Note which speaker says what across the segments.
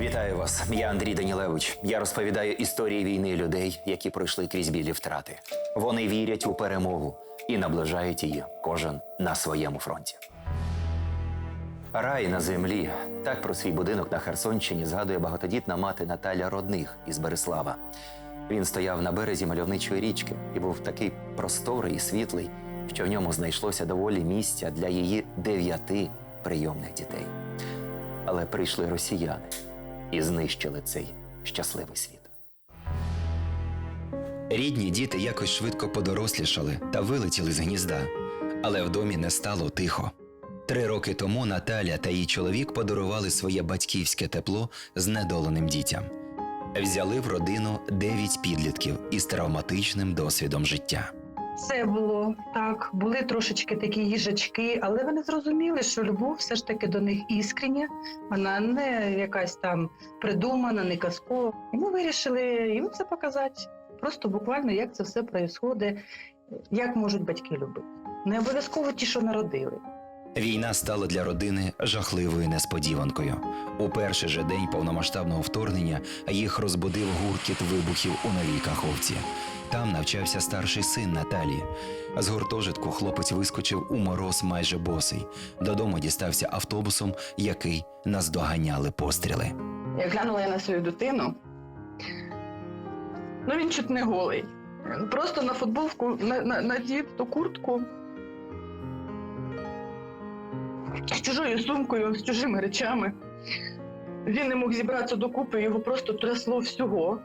Speaker 1: Вітаю вас. Я Андрій Данілевич. Я розповідаю історії війни людей, які пройшли крізь білі втрати. Вони вірять у перемогу і наближають її кожен на своєму фронті. Рай на землі. Так про свій будинок на Херсонщині згадує багатодітна мати Наталя Родних із Береслава. Він стояв на березі мальовничої річки і був такий просторий і світлий, що в ньому знайшлося доволі місця для її дев'яти прийомних дітей. Але прийшли росіяни і знищили цей щасливий світ.
Speaker 2: Рідні діти якось швидко подорослішали та вилетіли з гнізда, але в домі не стало тихо. Три роки тому Наталя та її чоловік подарували своє батьківське тепло знедоленим дітям. Взяли в родину дев'ять підлітків із травматичним досвідом життя.
Speaker 3: Все було так, були трошечки такі їжачки, але вони зрозуміли, що любов все ж таки до них іскрення, вона не якась там придумана, не казкова. І ми вирішили їм це показати. Просто буквально як це все відбувається, як можуть батьки любити. Не обов'язково ті, що народили.
Speaker 2: Війна стала для родини жахливою несподіванкою. У перший же день повномасштабного вторгнення їх розбудив гуркіт вибухів у новій каховці. Там навчався старший син Наталії. З гуртожитку хлопець вискочив у мороз майже босий. Додому дістався автобусом, який наздоганяли постріли.
Speaker 3: Як глянула я на свою дитину, ну він чуть не голий. Просто на футболку на, на, надів ту куртку з чужою сумкою, з чужими речами. Він не мог зібратися докупи, його просто трясло всього.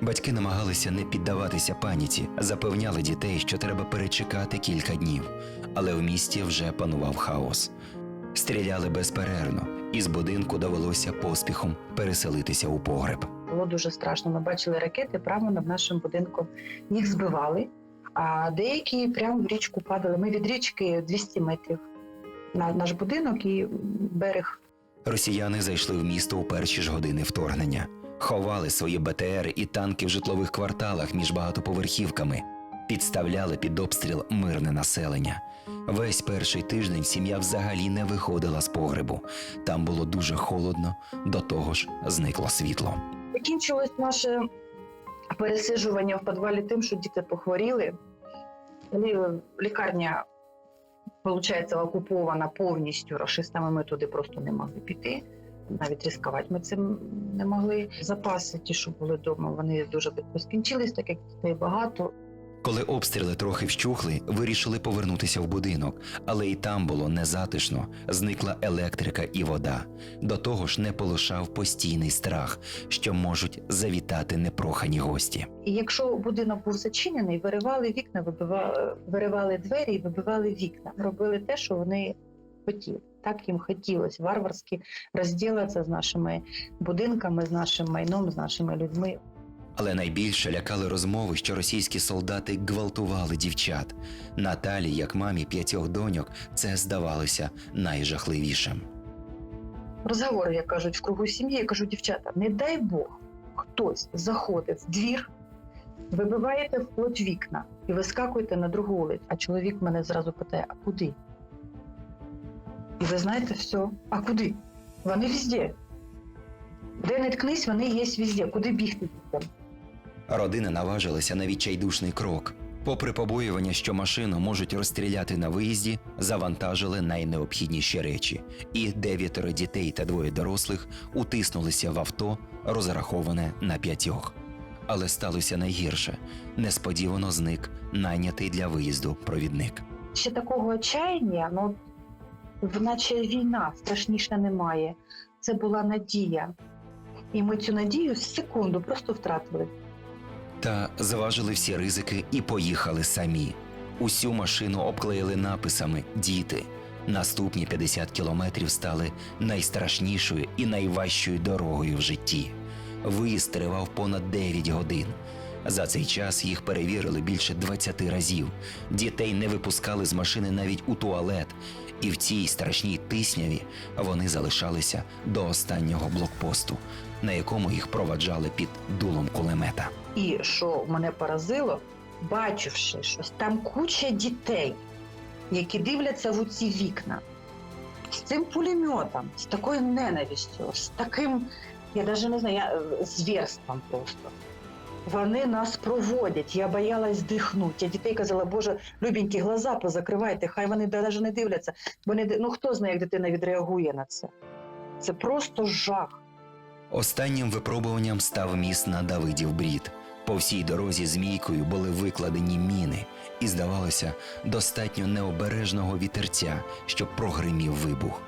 Speaker 2: Батьки намагалися не піддаватися паніці, запевняли дітей, що треба перечекати кілька днів, але в місті вже панував хаос. Стріляли безперервно, і з будинку довелося поспіхом переселитися у погреб.
Speaker 3: Було дуже страшно. Ми бачили ракети прямо над нашим будинком. Їх збивали, а деякі прямо в річку падали. Ми від річки 200 метрів наш будинок і берег.
Speaker 2: Росіяни зайшли в місто у перші ж години вторгнення, ховали свої БТР і танки в житлових кварталах між багатоповерхівками, підставляли під обстріл мирне населення. Весь перший тиждень сім'я взагалі не виходила з погребу. Там було дуже холодно, до того ж зникло світло.
Speaker 3: Закінчилось наше пересиджування в підвалі тим, що діти похворіли. Лікарня, виходить, окупована повністю рашистами. Ми туди просто не могли піти. Навіть ризикувати ми цим не могли. Запаси, ті, що були вдома, вони дуже швидко скінчились, так як дітей багато.
Speaker 2: Коли обстріли трохи вщухли, вирішили повернутися в будинок, але і там було незатишно, зникла електрика і вода. До того ж, не полишав постійний страх, що можуть завітати непрохані гості.
Speaker 3: І якщо будинок був зачинений, виривали вікна, вибивали, виривали двері і вибивали вікна. Робили те, що вони хотіли. Так їм хотілося варварськи розділитися з нашими будинками, з нашим майном, з нашими людьми.
Speaker 2: Але найбільше лякали розмови, що російські солдати гвалтували дівчат. Наталі, як мамі п'ятьох доньок, це здавалося найжахливішим.
Speaker 3: Розговори, як кажуть, в кругу сім'ї, я кажу, дівчата, не дай Бог, хтось заходить в двір, вибиваєте вплоть вікна і вискакуєте на другу вулицю. А чоловік мене зразу питає: а куди? І ви знаєте, все, а куди? Вони везде. Де не ткнись, вони є везде. Куди бігти?
Speaker 2: Родина наважилася на відчайдушний крок. Попри побоювання, що машину можуть розстріляти на виїзді, завантажили найнеобхідніші речі, і дев'ятеро дітей та двоє дорослих утиснулися в авто, розраховане на п'ятьох. Але сталося найгірше несподівано зник найнятий для виїзду провідник.
Speaker 3: Ще такого отчаяння, ну, наче війна страшніше немає. Це була надія. І ми цю надію з секунду просто втратили.
Speaker 2: Та зважили всі ризики і поїхали самі. Усю машину обклеїли написами Діти. Наступні 50 кілометрів стали найстрашнішою і найважчою дорогою в житті. Виїзд тривав понад 9 годин. За цей час їх перевірили більше 20 разів. Дітей не випускали з машини навіть у туалет, і в цій страшній тисняві вони залишалися до останнього блокпосту, на якому їх проваджали під дулом кулемета.
Speaker 3: І що мене поразило, бачивши, що там куча дітей, які дивляться в ці вікна з цим пулеметом, з такою ненавистю, з таким Я навіть не знаю, е, звірством просто. Вони нас проводять. Я боялась дихнути. Я дітей казала, Боже, любенькі, глаза позакривайте, хай вони навіть не дивляться. Вони, ну хто знає, як дитина відреагує на це? Це просто жах.
Speaker 2: Останнім випробуванням став міст на Давидів Брід. По всій дорозі змійкою були викладені міни, і здавалося, достатньо необережного вітерця, щоб прогримів вибух.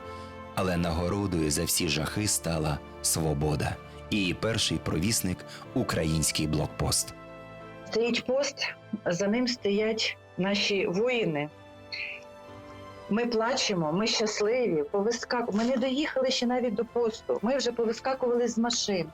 Speaker 2: Але нагородою за всі жахи стала свобода. І її перший провісник український блокпост.
Speaker 3: Стоїть пост, за ним стоять наші воїни. Ми плачемо, ми щасливі, повискак... Ми не доїхали ще навіть до посту. Ми вже повискакували з машин.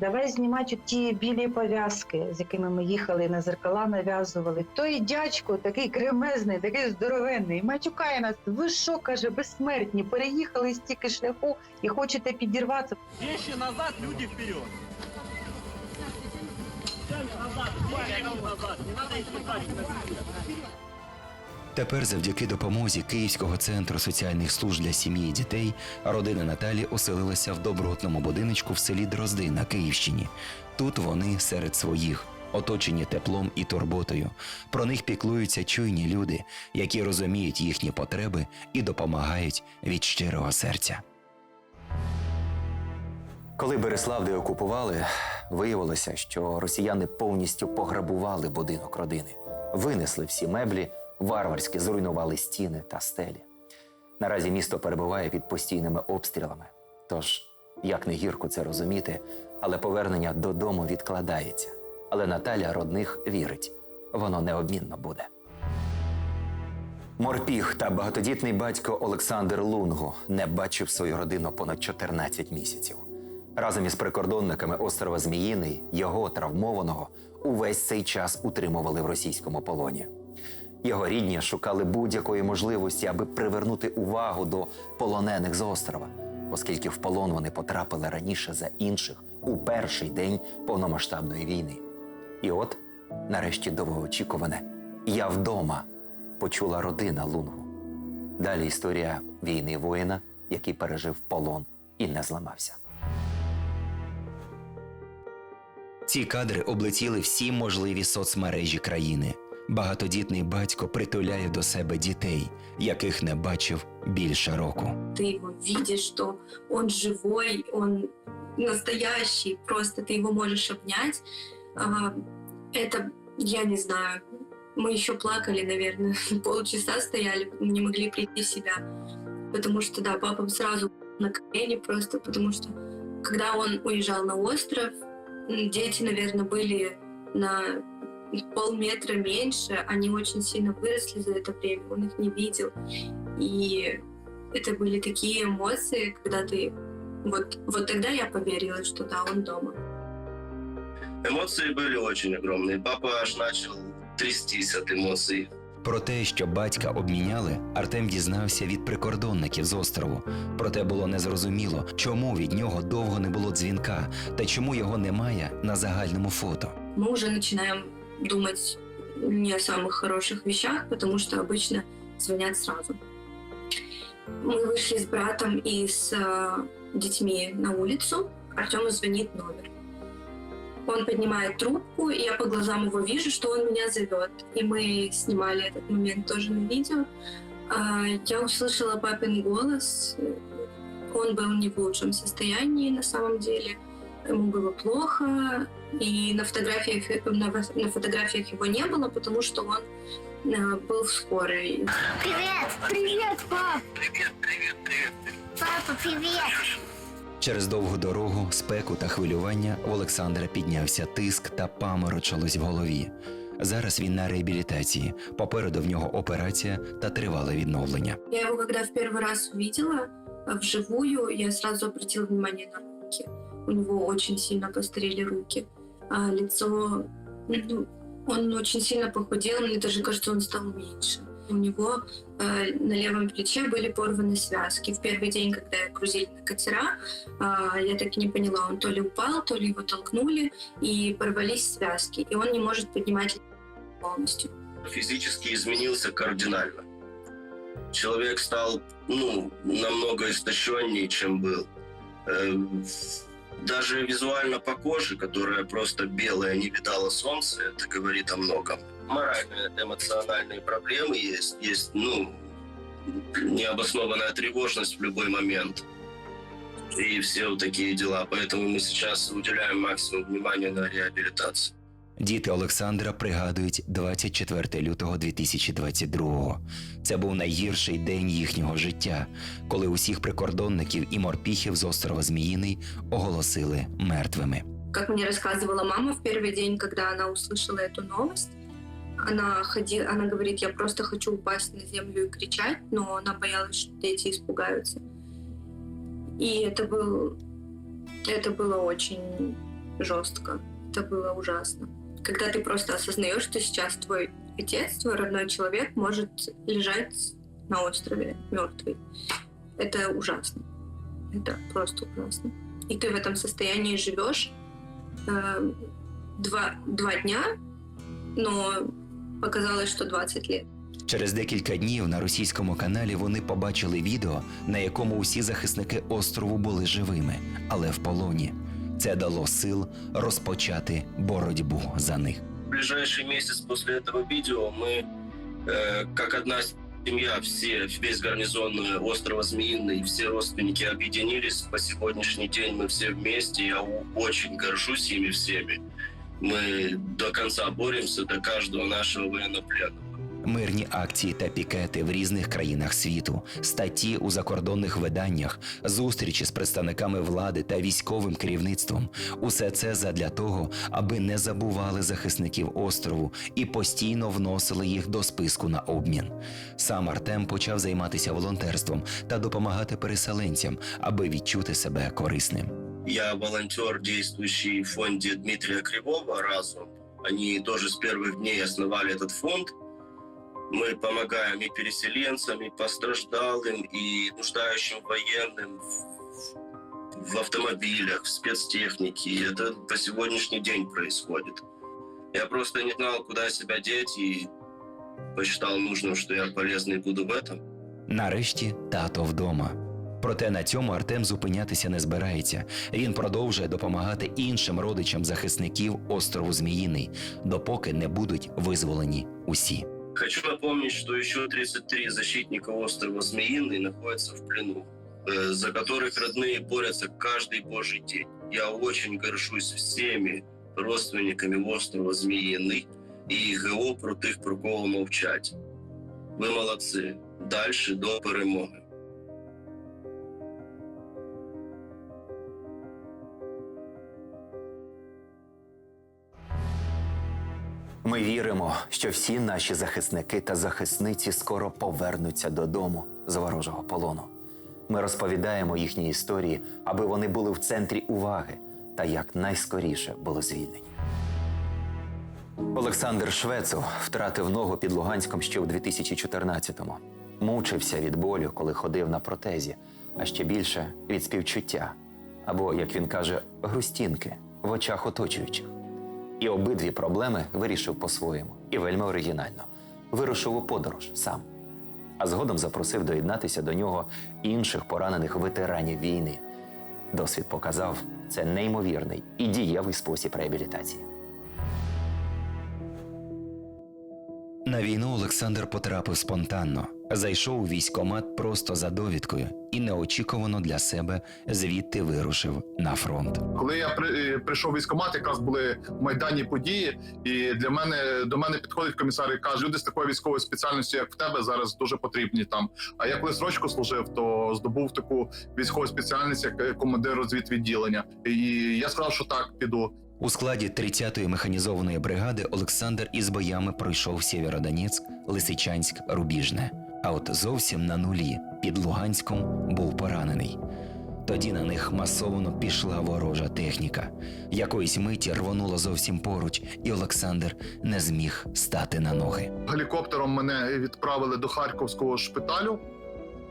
Speaker 3: Давай знімати ті білі пов'язки, з якими ми їхали на зеркала, нав'язували. Той дядько, такий кремезний, такий здоровенний, матюкає нас. Ви що, каже, безсмертні, переїхали стільки шляху і хочете підірватися.
Speaker 4: Вещи назад, люди вперед. Назад, назад. Не надо
Speaker 2: Тепер, завдяки допомозі Київського центру соціальних служб для сім'ї і дітей, родина Наталі оселилася в добротному будиночку в селі Дрозди на Київщині. Тут вони серед своїх, оточені теплом і турботою. Про них піклуються чуйні люди, які розуміють їхні потреби і допомагають від щирого серця.
Speaker 1: Коли Береслав деокупували, виявилося, що росіяни повністю пограбували будинок родини, винесли всі меблі, варварськи зруйнували стіни та стелі. Наразі місто перебуває під постійними обстрілами. Тож, як не гірко це розуміти, але повернення додому відкладається. Але Наталя родних вірить, воно неодмінно буде. Морпіг та багатодітний батько Олександр Лунго не бачив свою родину понад 14 місяців. Разом із прикордонниками острова Зміїний його травмованого увесь цей час утримували в російському полоні. Його рідні шукали будь-якої можливості, аби привернути увагу до полонених з острова, оскільки в полон вони потрапили раніше за інших у перший день повномасштабної війни. І от, нарешті, довгоочікуване Я вдома почула родина Лунгу. Далі історія війни воїна, який пережив полон і не зламався.
Speaker 2: Ці кадри облетіли всі можливі соцмережі країни. Багатодітний батько притуляє до себе дітей, яких не бачив більше року.
Speaker 5: ты его видишь, что он живой, он настоящий, просто ты его можешь обнять. А, Это, я не знаю, мы еще плакали, наверное, полчаса стояли, не могли прийти в себя. Потому что, да, папа сразу на колени просто, потому что когда он уезжал на остров, м, дети, наверное, были на полметра меньше, они очень сильно выросли за это время, он их не видел. И это были такие эмоции, когда ты... Вот, вот тогда я поверила, что да, он дома.
Speaker 6: Эмоции были очень огромные. Папа аж начал трястись от эмоций.
Speaker 2: Про те, що батька обміняли, Артем дізнався від прикордонників з острову. Проте було незрозуміло, чому від нього довго не було дзвінка та чому його немає на загальному фото.
Speaker 5: Мы уже начинаем думать не о самых хороших вещах, потому что обычно звонят сразу. Мы вышли с братом и с э, детьми на улицу. Артему звонит номер. Он поднимает трубку, и я по глазам его вижу, что он меня зовет. И мы снимали этот момент тоже на видео. А, Я услышала папин голос. Он был не в лучшем состоянии на самом деле. Ему было плохо, и на фотографиях, на, во- на фотографиях его не было, потому что он э, был в скорой.
Speaker 7: Привет! Привет, пап! Привет, привет, привет! Папа, привет!
Speaker 2: Через довгу дорогу, спеку та хвилювання у Олександра піднявся тиск та паморочилось в голові. Зараз він на реабілітації. Попереду в нього операція та тривале відновлення.
Speaker 5: Я его когда в первый раз увидела э, вживую, я сразу обратила внимание на руки. У него очень сильно постарели руки. А лицо, ну, он очень сильно похудел, мне даже кажется, он стал меньше. У него э, на левом плече были порваны связки. В первый день, когда я грузили на катера, а, я так и не поняла, он то ли упал, то ли его толкнули, и порвались связки. И он не может поднимать полностью.
Speaker 6: Физически изменился кардинально. Человек стал, ну, намного истощеннее, чем был. Э, Даже визуально по коже, которая просто белая, не видала солнца, это говорит о многом. Моральные, эмоциональные проблемы есть. Есть, ну, необоснованная тревожность в любой момент. И все вот такие дела. Поэтому мы сейчас уделяем максимум внимания на реабилитацию.
Speaker 2: Діти Олександра пригадують 24 лютого 2022-го. Це був найгірший день їхнього життя, коли усіх прикордонників і морпіхів з острова Зміїний оголосили мертвими.
Speaker 5: Как мне рассказывала мама в первый день, когда она услышала эту новость, она ходила, она говорит, я просто хочу упасть на землю и кричать, но она боялась, что дети испугаются. И это был, это было очень жестко, это было ужасно. Когда ты просто осознаешь, что сейчас твой отец, твой родной человек может лежать на острове мертвый. Это ужасно. Это просто ужасно. И ты в этом состоянии живешь э, два, два дня, но показалось, что 20 лет.
Speaker 2: Через декілька днів на російському каналі вони побачили відео, на якому усі захисники острову були живими, але в полоні. Це дало сил розпочати боротьбу за них.
Speaker 6: В ближайший месяц после этого видео мы, э, как одна семья, все, весь гарнизон э, острова Змеиный, все родственники объединились. По сегодняшний день мы все вместе. Я у- очень горжусь ими всеми. Мы до конца боремся до каждого нашего военнопленного.
Speaker 2: Мирні акції та пікети в різних країнах світу, статті у закордонних виданнях, зустрічі з представниками влади та військовим керівництвом усе це задля того, аби не забували захисників острову і постійно вносили їх до списку на обмін. Сам Артем почав займатися волонтерством та допомагати переселенцям, аби відчути себе корисним.
Speaker 6: Я волонтер, действующий в фонде Дмитрия Кривого «Разум». Они тоже с первых дней основали этот фонд. Мы помогаем и переселенцам, и постраждалым, и нуждающим военным в, в автомобилях, в спецтехнике. И это по сегодняшний день происходит. Я просто не знал, куда себя деть, и посчитал нужным, что я полезный буду в этом.
Speaker 2: Нарешті тато вдома. Проте на цьому Артем зупинятися не збирається. Він продовжує допомагати іншим родичам захисників острову Зміїний, допоки не будуть визволені усі.
Speaker 6: Хочу напомнить, что еще 33 защитника острова Змеиный находятся в плену, э, за которых родные борются каждый божий день. Я очень горжусь всеми родственниками острова Змеиный и ГО про тих, про кого мовчать. Ви молодці. Дальше до перемоги.
Speaker 1: Ми віримо, що всі наші захисники та захисниці скоро повернуться додому з ворожого полону. Ми розповідаємо їхні історії, аби вони були в центрі уваги та якнайскоріше були звільнені. Олександр Швецов втратив ногу під Луганськом ще в 2014-му. Мучився від болю, коли ходив на протезі, а ще більше від співчуття або, як він каже, грустінки в очах оточуючих. І обидві проблеми вирішив по-своєму і вельми оригінально. Вирушив у подорож сам. А згодом запросив доєднатися до нього інших поранених ветеранів війни. Досвід показав, це неймовірний і дієвий спосіб реабілітації.
Speaker 2: На війну Олександр потрапив спонтанно, зайшов у військкомат просто за довідкою і неочікувано для себе звідти вирушив на фронт.
Speaker 8: Коли я при, е, прийшов в військкомат, якраз були майданні події, і для мене до мене підходить комісар і каже: люди з такою військовою спеціальністю, як в тебе, зараз дуже потрібні там. А я коли срочку служив, то здобув таку військову спеціальність, як е, командир розвідвідділення. І я сказав, що так піду.
Speaker 2: У складі 30-ї механізованої бригади Олександр із боями пройшов Сєвєродонецьк, Лисичанськ, Рубіжне. А от зовсім на нулі під Луганськом був поранений. Тоді на них масово пішла ворожа техніка. Якоїсь миті рвонуло зовсім поруч, і Олександр не зміг стати на ноги.
Speaker 8: Гелікоптером мене відправили до харківського шпиталю.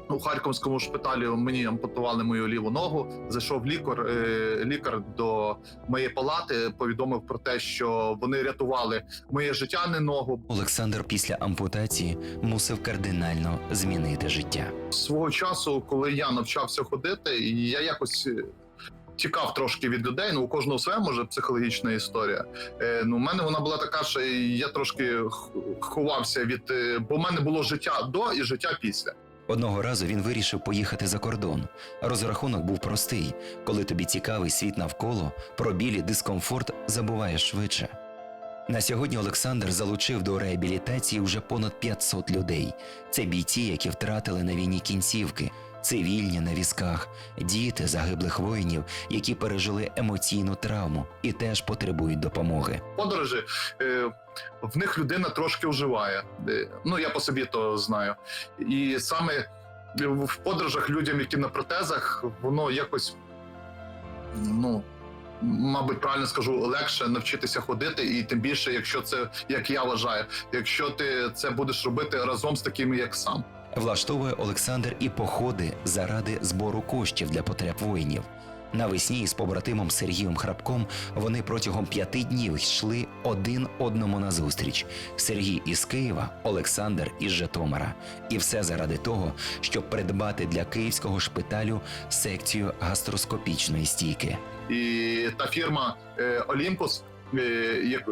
Speaker 8: У харківському шпиталі мені ампутували мою ліву ногу. Зайшов лікар. е, Лікар до моєї палати повідомив про те, що вони рятували моє життя, не ногу.
Speaker 2: Олександр після ампутації мусив кардинально змінити життя.
Speaker 8: свого часу, коли я навчався ходити, і я якось е, тікав трошки від людей. Ну у кожного своя може психологічна історія. Е, ну, у мене вона була така, що я трошки ховався від, е, бо в мене було життя до і життя після.
Speaker 2: Одного разу він вирішив поїхати за кордон. Розрахунок був простий: коли тобі цікавий світ навколо, про білі дискомфорт забуваєш швидше. На сьогодні Олександр залучив до реабілітації вже понад 500 людей. Це бійці, які втратили на війні кінцівки, цивільні на візках, діти загиблих воїнів, які пережили емоційну травму і теж потребують допомоги.
Speaker 8: подорожі е, в них людина трошки вживає. Е, Ну я по собі то знаю. І саме в подорожах людям, які на протезах, воно якось ну. Мабуть, правильно скажу, легше навчитися ходити, і тим більше, якщо це як я вважаю, якщо ти це будеш робити разом з такими, як сам.
Speaker 2: Влаштовує Олександр і походи заради збору коштів для потреб воїнів. Навесні із побратимом Сергієм Храбком вони протягом п'яти днів йшли один одному назустріч. Сергій із Києва, Олександр із Житомира. І все заради того, щоб придбати для київського шпиталю секцію гастроскопічної стійки.
Speaker 8: І та фірма е, Олімпус,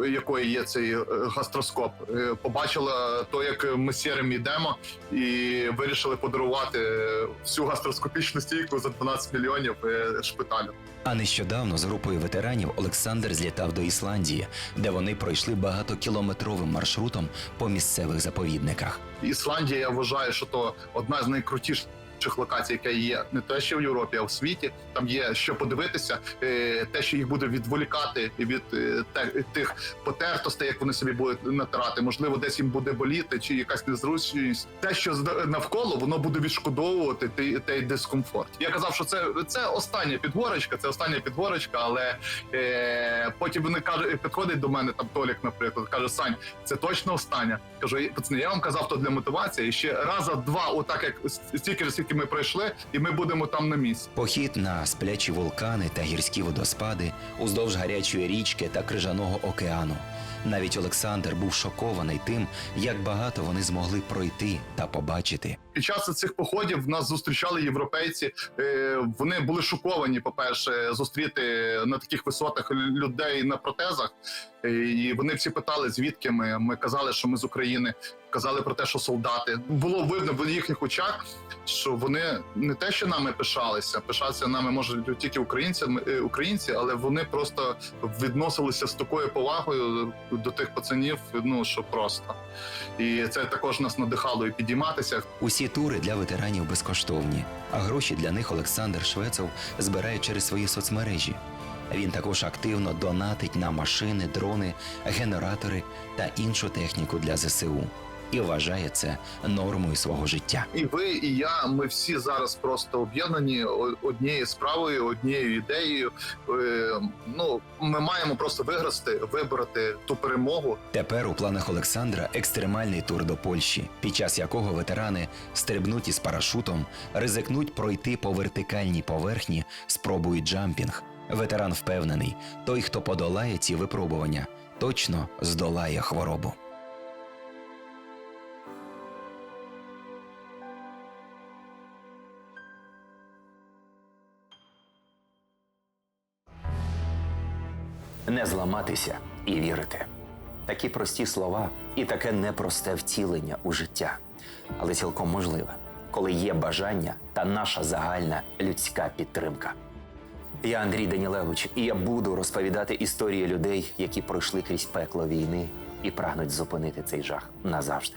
Speaker 8: якої є цей е, гастроскоп, е, побачила то, як ми з Сєрем йдемо, і вирішили подарувати е, всю гастроскопічну стійку за 12 мільйонів е, шпиталю.
Speaker 2: А нещодавно з групою ветеранів Олександр злітав до Ісландії, де вони пройшли багатокілометровим маршрутом по місцевих заповідниках.
Speaker 8: Ісландія, я вважаю, що то одна з найкрутіших. Локацій, яка є не те, що в Європі, а в світі, там є що подивитися, е, те, що їх буде відволікати від е, тих потертостей, як вони собі будуть натирати. Можливо, десь їм буде боліти, чи якась незручність. Те, що навколо, воно буде відшкодовувати той, дискомфорт. Я казав, що це, це остання підгорочка, це остання підгорочка, але е, потім вони кажуть, підходить до мене там Толік, наприклад, каже: Сань, це точно остання. Кажу, пацани, я вам казав то для мотивації. І ще раза два, отак як стільки, скільки ми пройшли, і ми будемо там на місці.
Speaker 2: Похід на сплячі вулкани та гірські водоспади уздовж гарячої річки та крижаного океану. Навіть Олександр був шокований тим, як багато вони змогли пройти та побачити.
Speaker 8: Під час цих походів нас зустрічали європейці. Е, Вони були шоковані, по-перше, зустріти на таких висотах людей на протезах. Е, І вони всі питали, звідки ми. Ми казали, що ми з України. Казали про те, що солдати було видно в їхніх очах, що вони не те, що нами пишалися, пишатися нами можуть тільки українці, е, українці, але вони просто відносилися з такою повагою до тих пацанів. Ну що просто, і це також нас надихало і підійматися.
Speaker 2: Усі тури для ветеранів безкоштовні, а гроші для них Олександр Швецов збирає через свої соцмережі. Він також активно донатить на машини, дрони, генератори та іншу техніку для ЗСУ і вважає це нормою свого життя.
Speaker 8: І ви, і я, ми всі зараз просто об'єднані однією справою, однією ідеєю. Е, Ну, ми маємо просто виграти, вибороти ту перемогу.
Speaker 2: Тепер у планах Олександра екстремальний тур до Польщі, під час якого ветерани стрибнуть із парашутом, ризикнуть пройти по вертикальній поверхні, спробують джампінг. Ветеран впевнений, той, хто подолає ці випробування, точно здолає хворобу.
Speaker 1: Не зламатися і вірити. Такі прості слова і таке непросте втілення у життя, але цілком можливе, коли є бажання та наша загальна людська підтримка. Я Андрій Данілевич, і я буду розповідати історії людей, які пройшли крізь пекло війни і прагнуть зупинити цей жах назавжди.